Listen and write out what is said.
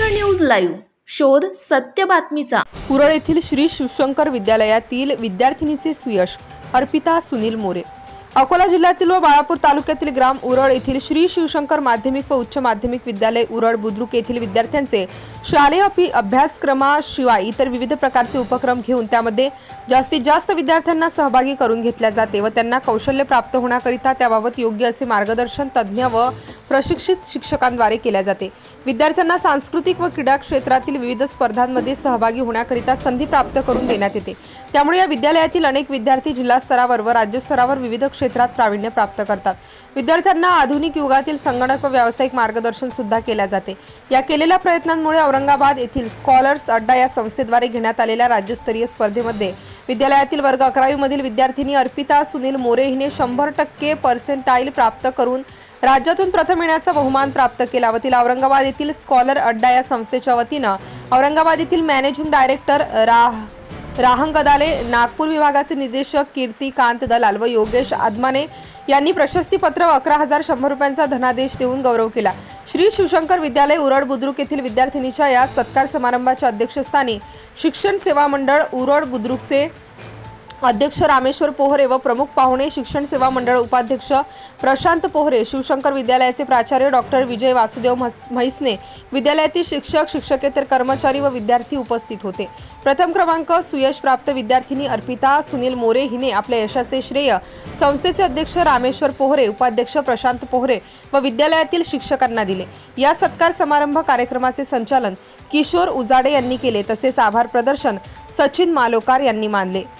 Maharashtra news live. शोध सत्य बातमीचा. कुरळ येथील श्री शिवशंकर विद्यालयातील विद्यार्थिनीचे सुयश अर्पिता सुनील मोरे. अकोला जिल्ह्यातील व बाळापूर तालुक्यातील ग्राम उरळ येथील श्री शिवशंकर माध्यमिक व उच्च माध्यमिक विद्यालय उरळ बुद्रुक येथील विद्यार्थ्यांचे शालेय अभ्यासक्रमाशिवाय इतर विविध प्रकारचे उपक्रम घेऊन त्यामध्ये जास्तीत जास्त विद्यार्थ्यांना सहभागी करून घेतल्या जाते व त्यांना कौशल्य प्राप्त होण्याकरिता त्याबाबत योग्य असे मार्गदर्शन तज्ज्ञ व प्रशिक्षित शिक्षकांद्वारे केल्या जाते. विद्यार्थ्यांना सांस्कृतिक व क्रीडा क्षेत्रातील विविध स्पर्धांमध्ये सहभागी होण्याकरिता संधी प्राप्त करून देण्यात येते. त्यामुळे या विद्यालयातील अनेक विद्यार्थी जिल्हा स्तरावर व राज्यस्तरावर विविध क्षेत्रात प्रावीण्य प्राप्त करतात. विद्यार्थ्यांना आधुनिक युगातील संगणक व व्यावसायिक मार्गदर्शन सुद्धा केल्या जाते. या केलेल्या प्रयत्नांमुळे औरंगाबाद येथील स्कॉलर्स अड्डा या संस्थेद्वारे घेण्यात आलेल्या राज्यस्तरीय स्पर्धेमध्ये विद्यालयातील वर्ग अकरावी मधील विद्यार्थिनी अर्पिता सुनील मोरे हिने शंभर टक्के पर्सेंटाईल प्राप्त करून राज्यातून प्रथम येण्याचा बहुमान प्राप्त केला. व तिला औरंगाबाद येथील स्कॉलर अड्डा या संस्थेच्या वतीनं औरंगाबाद येथील मॅनेजिंग डायरेक्टर राह राहंगदाले नागपूर विभागाचे निदेशक कीर्ती कांत दलाल व योगेश आदमाने यांनी प्रशस्तीपत्र व अकरा हजार शंभर रुपयांचा धनादेश देऊन गौरव केला. श्री शिवशंकर विद्यालय उरड बुद्रुक येथील विद्यार्थिनीच्या या सत्कार समारंभाच्या अध्यक्षस्थानी शिक्षण सेवा मंडळ उरड बुद्रुकचे अध्यक्ष रामेश्वर पोहरे व प्रमुख पाहुणे शिक्षण सेवा मंडळ उपाध्यक्ष प्रशांत पोहरे शिवशंकर विद्यालयाचे प्राचार्य डॉक्टर विजय वासुदेव म्हस- म्हैसने विद्यालयातील शिक्षक शिक्षकेतर कर्मचारी व विद्यार्थी उपस्थित होते. प्रथम क्रमांक सुयश प्राप्त विद्यार्थिनी अर्पिता सुनील मोरे हिने आपल्या यशाचे श्रेय संस्थेचे अध्यक्ष रामेश्वर पोहरे उपाध्यक्ष प्रशांत पोहरे व विद्यालयातील शिक्षकांना दिले. या सत्कार समारंभ कार्यक्रमाचे संचालन किशोर उजाडे यांनी केले तसेच आभार प्रदर्शन सचिन मालोकार यांनी मानले.